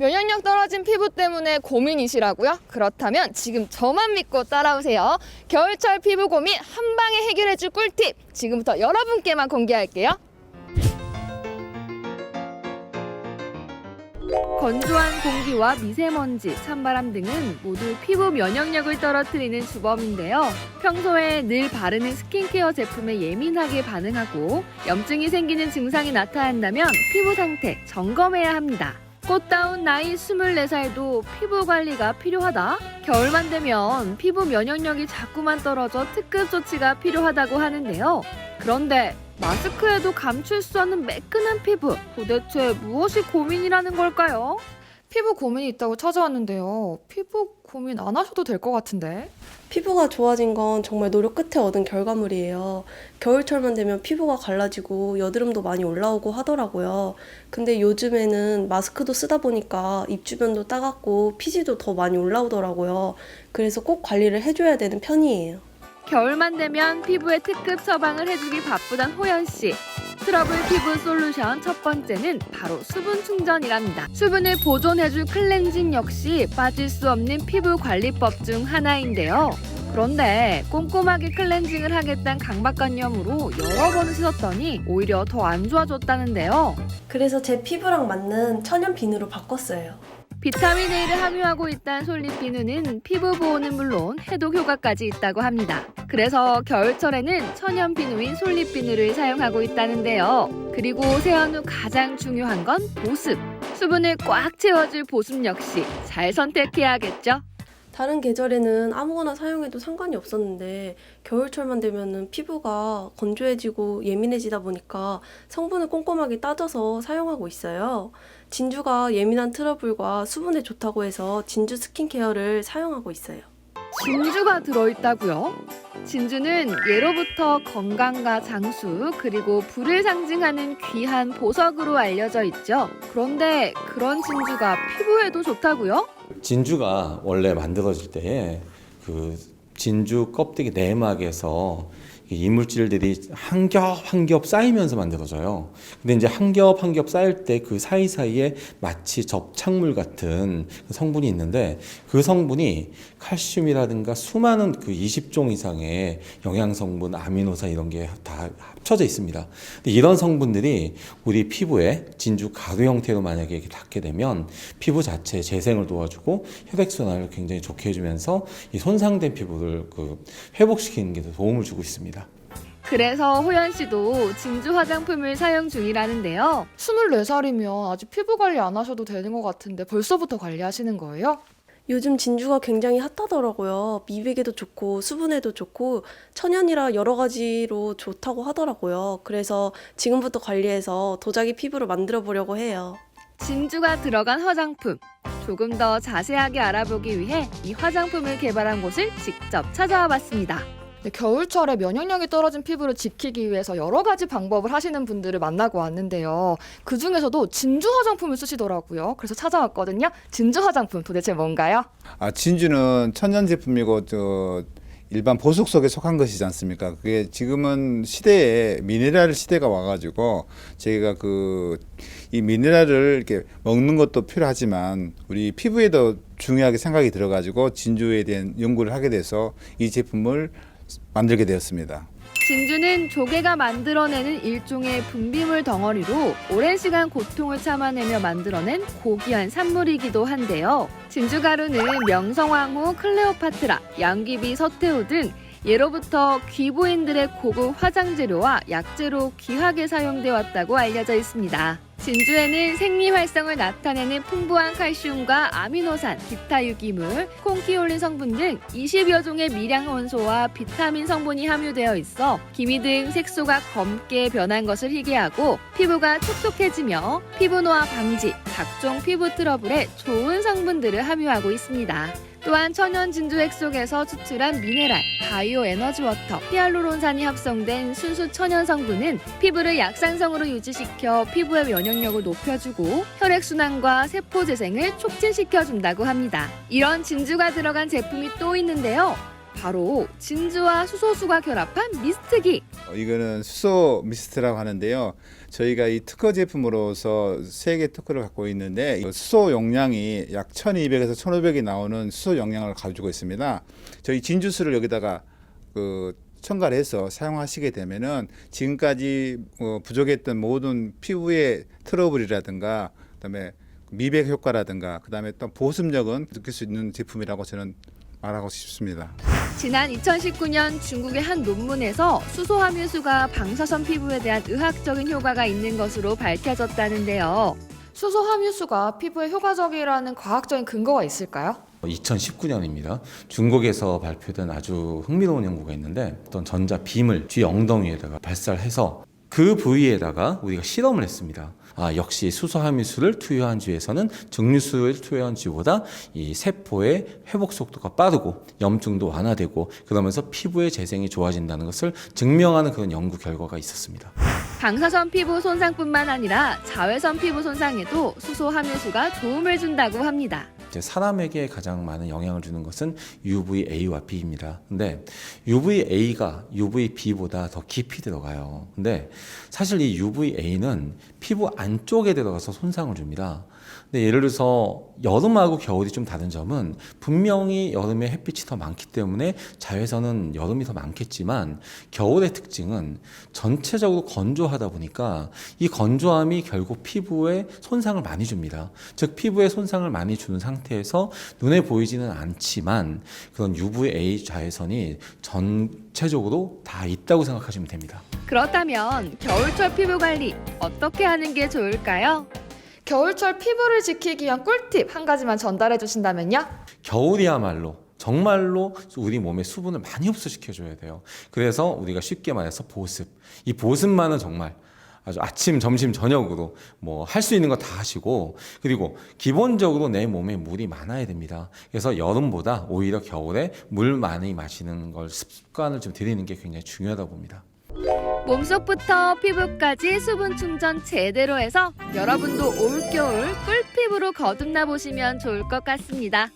면역력 떨어진 피부 때문에 고민이시라고요? 그렇다면 지금 저만 믿고 따라오세요. 겨울철 피부 고민 한 방에 해결해 줄 꿀팁 지금부터 여러분께만 공개할게요. 건조한 공기와 미세먼지, 찬바람 등은 모두 피부 면역력을 떨어뜨리는 주범인데요. 평소에 늘 바르는 스킨케어 제품에 예민하게 반응하고 염증이 생기는 증상이 나타난다면 피부 상태 점검해야 합니다. 꽃다운 나이 24살도 피부 관리가 필요하다? 겨울만 되면 피부 면역력이 자꾸만 떨어져 특급 조치가 필요하다고 하는데요. 그런데 마스크에도 감출 수 없는 매끈한 피부. 도대체 무엇이 고민이라는 걸까요? 피부 고민이 있다고 찾아왔는데요. 피부 고민 안 하셔도 될 것 같은데. 피부가 좋아진 건 정말 노력 끝에 얻은 결과물이에요. 겨울철만 되면 피부가 갈라지고 여드름도 많이 올라오고 하더라고요. 근데 요즘에는 마스크도 쓰다 보니까 입 주변도 따갑고 피지도 더 많이 올라오더라고요. 그래서 꼭 관리를 해줘야 되는 편이에요. 겨울만 되면 피부에 특급 처방을 해주기 바쁘단 호연 씨. 트러블 피부 솔루션 첫 번째는 바로 수분 충전이랍니다. 수분을 보존해줄 클렌징 역시 빠질 수 없는 피부 관리법 중 하나인데요. 그런데 꼼꼼하게 클렌징을 하겠다는 강박관념으로 여러 번을 씻었더니 오히려 더 안 좋아졌다는데요. 그래서 제 피부랑 맞는 천연 비누로 바꿨어요. 비타민 A를 함유하고 있다는 솔잎비누는 피부 보호는 물론 해독 효과까지 있다고 합니다. 그래서 겨울철에는 천연 비누인 솔잎비누를 사용하고 있다는데요. 그리고 세안 후 가장 중요한 건 보습. 수분을 꽉 채워줄 보습 역시 잘 선택해야겠죠. 다른 계절에는 아무거나 사용해도 상관이 없었는데 겨울철만 되면은 피부가 건조해지고 예민해지다 보니까 성분을 꼼꼼하게 따져서 사용하고 있어요. 진주가 예민한 트러블과 수분에 좋다고 해서 진주 스킨케어를 사용하고 있어요. 진주가 들어있다고요? 진주는 예로부터 건강과 장수 그리고 불을 상징하는 귀한 보석으로 알려져 있죠. 그런데 그런 진주가 피부에도 좋다고요? 진주가 원래 만들어질 때에 그 진주 껍데기 내막에서 이 이물질들이 한 겹 한 겹 쌓이면서 만들어져요. 근데 이제 한 겹 한 겹 쌓일 때 그 사이사이에 마치 접착물 같은 그 성분이 있는데 그 성분이 칼슘이라든가 수많은 그 20종 이상의 영양 성분, 아미노산 이런 게 다 합쳐져 있습니다. 이런 성분들이 우리 피부에 진주 가루 형태로 만약에 이렇게 닿게 되면 피부 자체 재생을 도와주고 혈액 순환을 굉장히 좋게 해주면서 이 손상된 피부를 그 회복시키는 게 도움을 주고 있습니다. 그래서 호연 씨도 진주 화장품을 사용 중이라는데요. 24살이면 아직 피부 관리 안 하셔도 되는 것 같은데 벌써부터 관리하시는 거예요? 요즘 진주가 굉장히 핫하더라고요. 미백에도 좋고 수분에도 좋고 천연이라 여러 가지로 좋다고 하더라고요. 그래서 지금부터 관리해서 도자기 피부로 만들어 보려고 해요. 진주가 들어간 화장품. 조금 더 자세하게 알아보기 위해 이 화장품을 개발한 곳을 직접 찾아와 봤습니다. 네, 겨울철에 면역력이 떨어진 피부를 지키기 위해서 여러 가지 방법을 하시는 분들을 만나고 왔는데요. 그 중에서도 진주 화장품을 쓰시더라고요. 그래서 찾아왔거든요. 진주 화장품 도대체 뭔가요? 아, 진주는 천연 제품이고 저 일반 보석 속에 속한 것이지 않습니까? 그게 지금은 시대에 미네랄 시대가 와가지고 저희가 그 이 미네랄을 이렇게 먹는 것도 필요하지만 우리 피부에도 중요하게 생각이 들어가지고 진주에 대한 연구를 하게 돼서 이 제품을 만들게 되었습니다. 진주는 조개가 만들어내는 일종의 분비물 덩어리로 오랜 시간 고통을 참아내며 만들어낸 고귀한 산물이기도 한데요. 진주 가루는 명성황후, 클레오파트라, 양귀비, 서태후 등 예로부터 귀부인들의 고급 화장 재료와 약재로 귀하게 사용돼 왔다고 알려져 있습니다. 진주에는 생리 활성을 나타내는 풍부한 칼슘과 아미노산, 기타 유기물, 콩키올린 성분 등 20여 종의 미량 원소와 비타민 성분이 함유되어 있어 기미 등 색소가 검게 변한 것을 희게하고 피부가 촉촉해지며 피부 노화 방지, 각종 피부 트러블에 좋은 성분들을 함유하고 있습니다. 또한 천연 진주액 속에서 추출한 미네랄, 바이오 에너지 워터, 히알루론산이 합성된 순수 천연 성분은 피부를 약산성으로 유지시켜 피부의 면역력을 높여주고 혈액순환과 세포 재생을 촉진시켜준다고 합니다. 이런 진주가 들어간 제품이 또 있는데요. 바로 진주와 수소수가 결합한 미스트기. 이거는 수소 미스트라고 하는데요. 저희가 이 특허 제품으로서 세 개 특허를 갖고 있는데 이 수소 용량이 약 1,200에서 1,500이 나오는 수소 용량을 가지고 있습니다. 저희 진주수를 여기다가 그 첨가를 해서 사용하시게 되면은 지금까지 어, 부족했던 모든 피부의 트러블이라든가 그다음에 미백 효과라든가 그다음에 또 보습력은 느낄 수 있는 제품이라고 저는 말하고 싶습니다. 지난 2019년 중국의 한 논문에서 수소 함유수가 방사선 피부에 대한 의학적인 효과가 있는 것으로 밝혀졌다는데요. 수소 함유수가 피부에 효과적이라는 과학적인 근거가 있을까요? 2019년입니다. 중국에서 발표된 아주 흥미로운 연구가 있는데 어떤 전자 빔을 쥐 엉덩이에다가 발사해서 그 부위에다가 우리가 실험을 했습니다. 아, 역시 수소 함유수를 투여한 쥐에서는 증류수를 투여한 쥐보다 이 세포의 회복 속도가 빠르고 염증도 완화되고 그러면서 피부의 재생이 좋아진다는 것을 증명하는 그런 연구 결과가 있었습니다. 방사선 피부 손상뿐만 아니라 자외선 피부 손상에도 수소 함유수가 도움을 준다고 합니다. 사람에게 가장 많은 영향을 주는 것은 UVA와 B입니다. 근데 UVA가 UVB보다 더 깊이 들어가요. 근데 사실 이 UVA는 피부 안쪽에 들어가서 손상을 줍니다. 근데 예를 들어서 여름하고 겨울이 좀 다른 점은 분명히 여름에 햇빛이 더 많기 때문에 자외선은 여름이 더 많겠지만 겨울의 특징은 전체적으로 건조하다 보니까 이 건조함이 결국 피부에 손상을 많이 줍니다. 즉 피부에 손상을 많이 주는 상태에서 눈에 보이지는 않지만 그런 UVA 자외선이 전체적으로 다 있다고 생각하시면 됩니다. 그렇다면 겨울철 피부 관리 어떻게 하는 게 좋을까요? 겨울철 피부를 지키기 위한 꿀팁 한 가지만 전달해 주신다면요? 겨울이야말로 정말로 우리 몸에 수분을 많이 흡수시켜줘야 돼요. 그래서 우리가 쉽게 말해서 보습. 이 보습만은 정말 아주 아침, 점심, 저녁으로 뭐 할 수 있는 거 다 하시고 그리고 기본적으로 내 몸에 물이 많아야 됩니다. 그래서 여름보다 오히려 겨울에 물 많이 마시는 걸 습관을 좀 들이는 게 굉장히 중요하다고 봅니다. 몸속부터 피부까지 수분 충전 제대로 해서 여러분도 올겨울 꿀피부로 거듭나 보시면 좋을 것 같습니다.